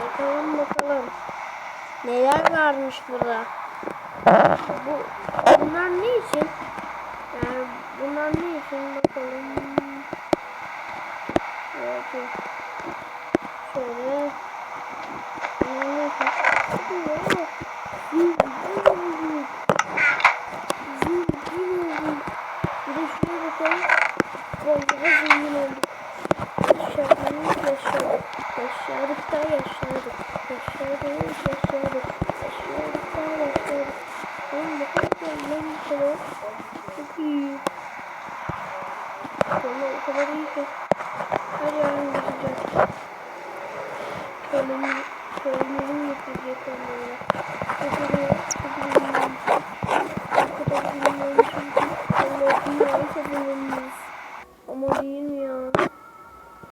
Bakalım bakalım. Neler varmış burada? Bu bunlar ne için? Yani bunlar ne için bakalım. Evet. Şöyle. Bunlar ne için? Bir de şuraya bakalım. Vallahi zengin olduk. kadar çok iyi. Ama o kadar iyi ki her yerim gidecek. Kalemin, kalemin getirecek onlara. O kadar çok bilmiyorum. O kadar bilmiyorum çünkü Allah'ın yarısı bulunmaz. Ama değil mi ya?